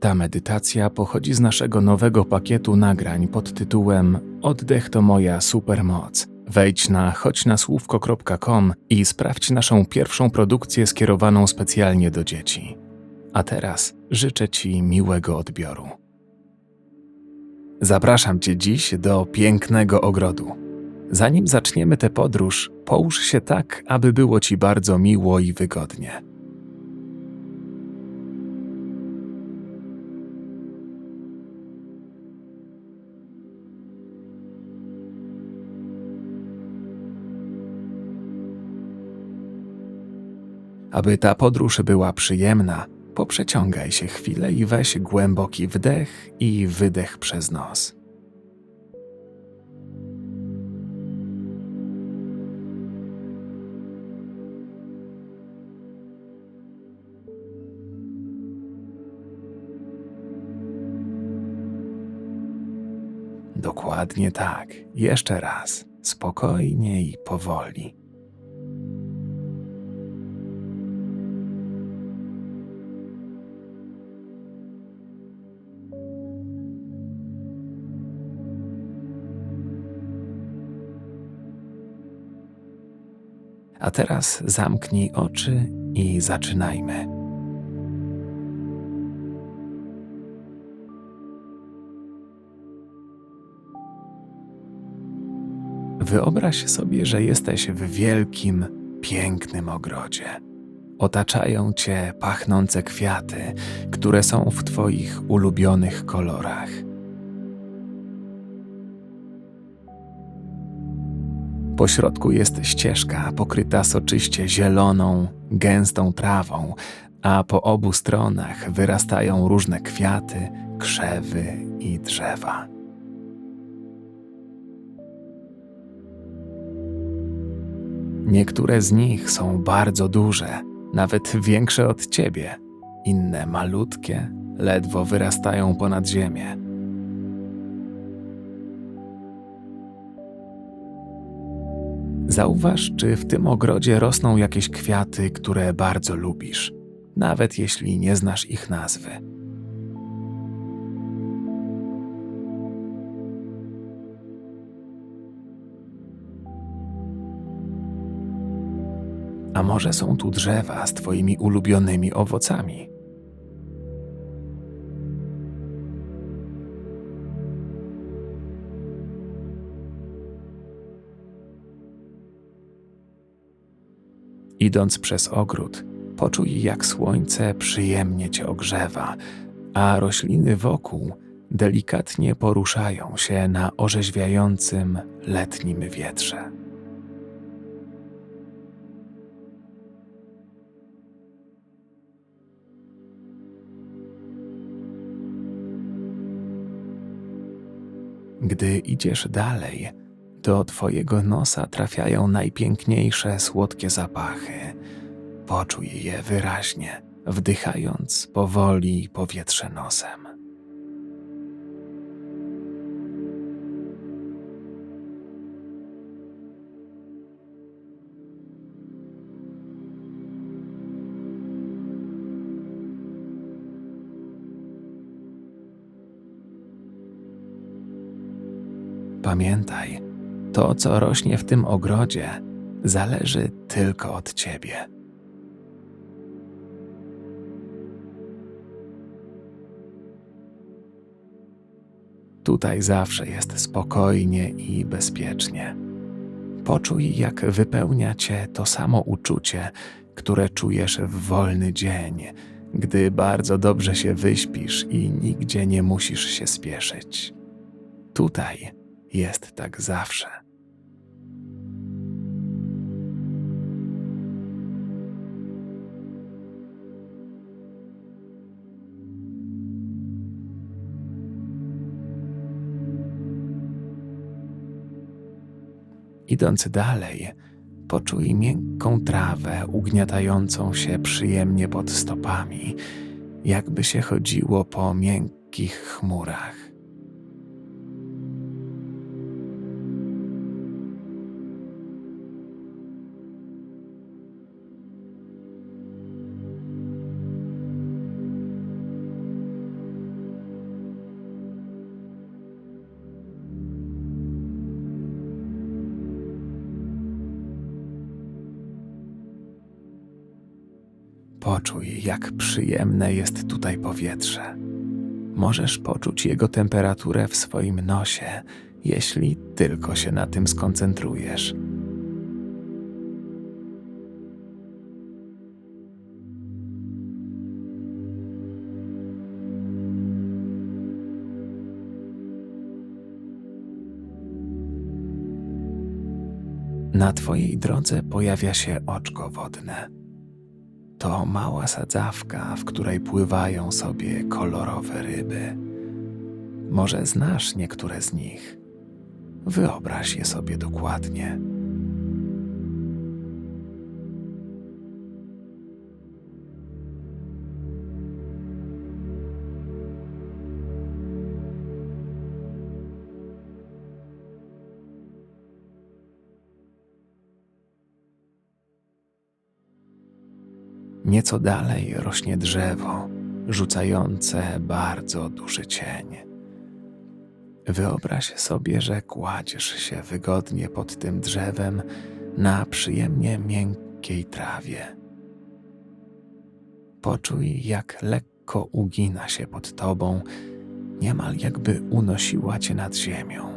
Ta medytacja pochodzi z naszego nowego pakietu nagrań pod tytułem Oddech to moja supermoc. Wejdź na choćnasłówko.com i sprawdź naszą pierwszą produkcję skierowaną specjalnie do dzieci. A teraz życzę Ci miłego odbioru. Zapraszam Cię dziś do pięknego ogrodu. Zanim zaczniemy tę podróż, połóż się tak, aby było Ci bardzo miło i wygodnie. Aby ta podróż była przyjemna, poprzeciągaj się chwilę i weź głęboki wdech i wydech przez nos. Dokładnie tak. Jeszcze raz. Spokojnie i powoli. A teraz zamknij oczy i zaczynajmy. Wyobraź sobie, że jesteś w wielkim, pięknym ogrodzie. Otaczają cię pachnące kwiaty, które są w Twoich ulubionych kolorach. Po środku jest ścieżka pokryta soczyście zieloną, gęstą trawą, a po obu stronach wyrastają różne kwiaty, krzewy i drzewa. Niektóre z nich są bardzo duże, nawet większe od ciebie, inne malutkie, ledwo wyrastają ponad ziemię. Zauważ, czy w tym ogrodzie rosną jakieś kwiaty, które bardzo lubisz, nawet jeśli nie znasz ich nazwy. A może są tu drzewa z Twoimi ulubionymi owocami? Idąc przez ogród, poczuj, jak słońce przyjemnie cię ogrzewa, a rośliny wokół delikatnie poruszają się na orzeźwiającym letnim wietrze. Gdy idziesz dalej, do Twojego nosa trafiają najpiękniejsze słodkie zapachy. Poczuj je wyraźnie, wdychając powoli powietrze nosem. Pamiętaj, to, co rośnie w tym ogrodzie, zależy tylko od ciebie. Tutaj zawsze jest spokojnie i bezpiecznie. Poczuj, jak wypełnia cię to samo uczucie, które czujesz w wolny dzień, gdy bardzo dobrze się wyśpisz i nigdzie nie musisz się spieszyć. Tutaj jest tak zawsze. Idąc dalej, poczuj miękką trawę ugniatającą się przyjemnie pod stopami, jakby się chodziło po miękkich chmurach. Poczuj, jak przyjemne jest tutaj powietrze. Możesz poczuć jego temperaturę w swoim nosie, jeśli tylko się na tym skoncentrujesz. Na twojej drodze pojawia się oczko wodne. To mała sadzawka, w której pływają sobie kolorowe ryby. Może znasz niektóre z nich. Wyobraź je sobie dokładnie. Nieco dalej rośnie drzewo, rzucające bardzo duży cień. Wyobraź sobie, że kładziesz się wygodnie pod tym drzewem na przyjemnie miękkiej trawie. Poczuj, jak lekko ugina się pod tobą, niemal jakby unosiła cię nad ziemią.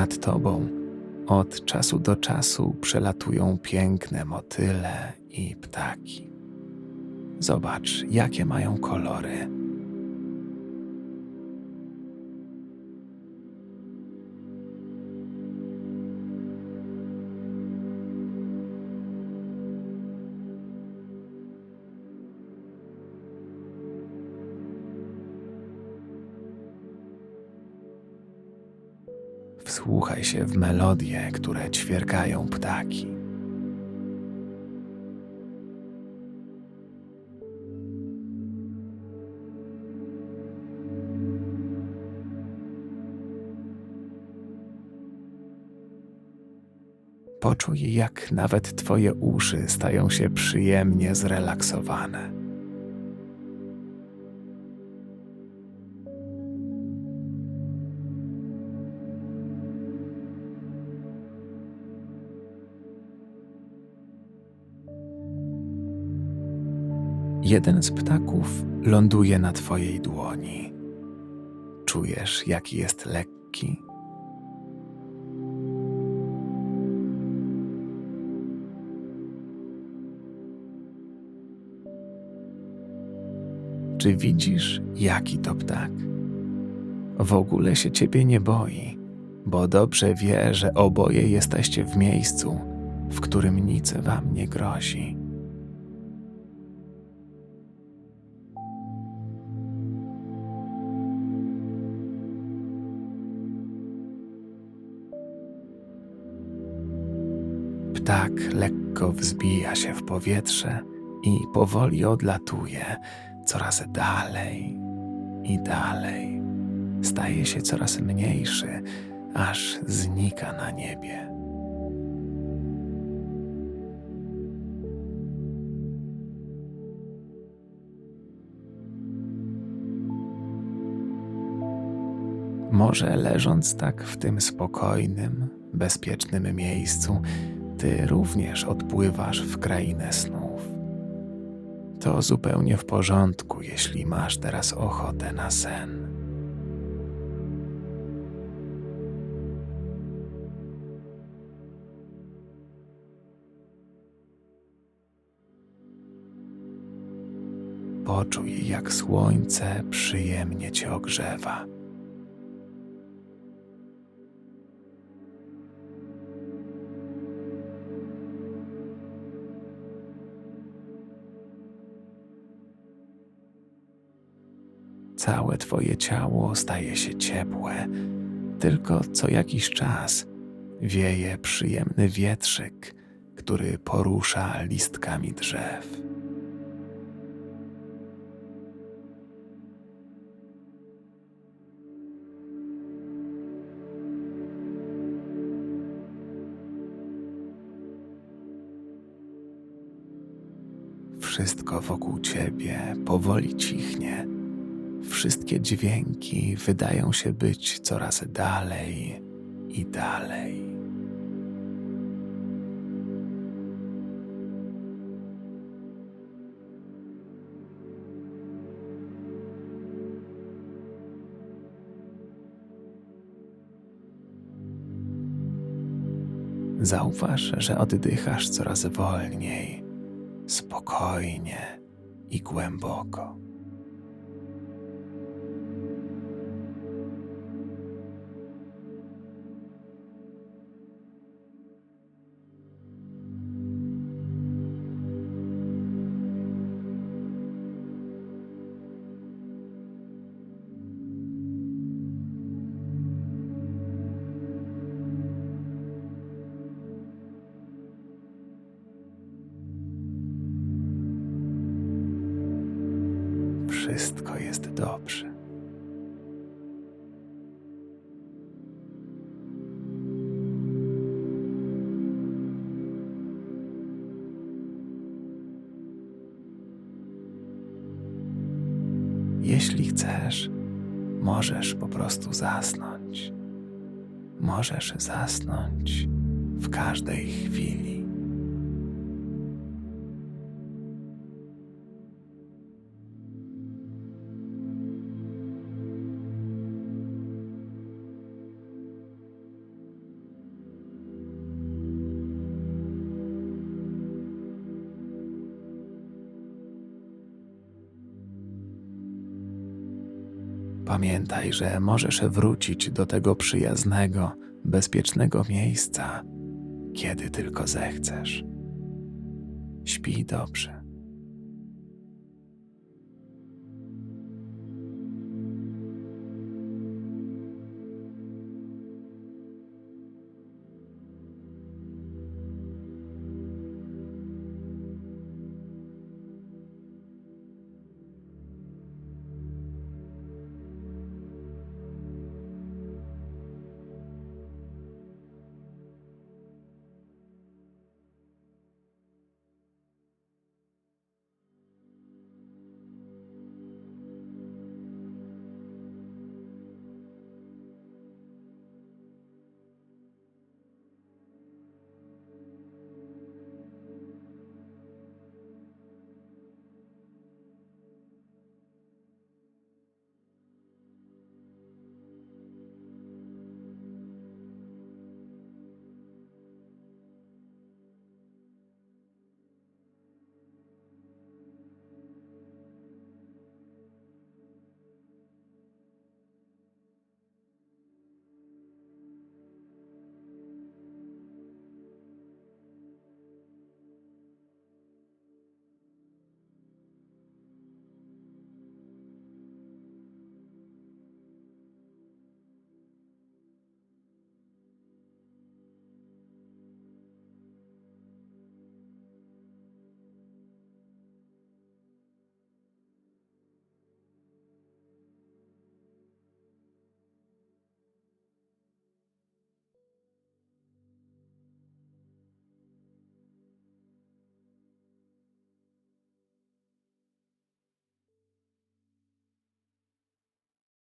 Nad tobą od czasu do czasu przelatują piękne motyle i ptaki. Zobacz, jakie mają kolory. Wsłuchaj się w melodie, które ćwierkają ptaki. Poczuj, jak nawet Twoje uszy stają się przyjemnie zrelaksowane. Jeden z ptaków ląduje na Twojej dłoni. Czujesz, jaki jest lekki. Czy widzisz, jaki to ptak? W ogóle się ciebie nie boi, bo dobrze wie, że oboje jesteście w miejscu, w którym nic wam nie grozi. Ptak lekko wzbija się w powietrze i powoli odlatuje coraz dalej i dalej. Staje się coraz mniejszy, aż znika na niebie. Może leżąc tak w tym spokojnym, bezpiecznym miejscu, ty również odpływasz w krainę snów. To zupełnie w porządku, jeśli masz teraz ochotę na sen. Poczuj, jak słońce przyjemnie cię ogrzewa. Całe Twoje ciało staje się ciepłe, tylko co jakiś czas wieje przyjemny wietrzyk, który porusza listkami drzew. Wszystko wokół ciebie powoli cichnie. Wszystkie dźwięki wydają się być coraz dalej i dalej. Zauważ, że oddychasz coraz wolniej, spokojnie i głęboko. Wszystko jest dobrze. Jeśli chcesz, możesz po prostu zasnąć. Możesz zasnąć w każdej chwili. Pamiętaj, że możesz wrócić do tego przyjaznego, bezpiecznego miejsca, kiedy tylko zechcesz. Śpij dobrze.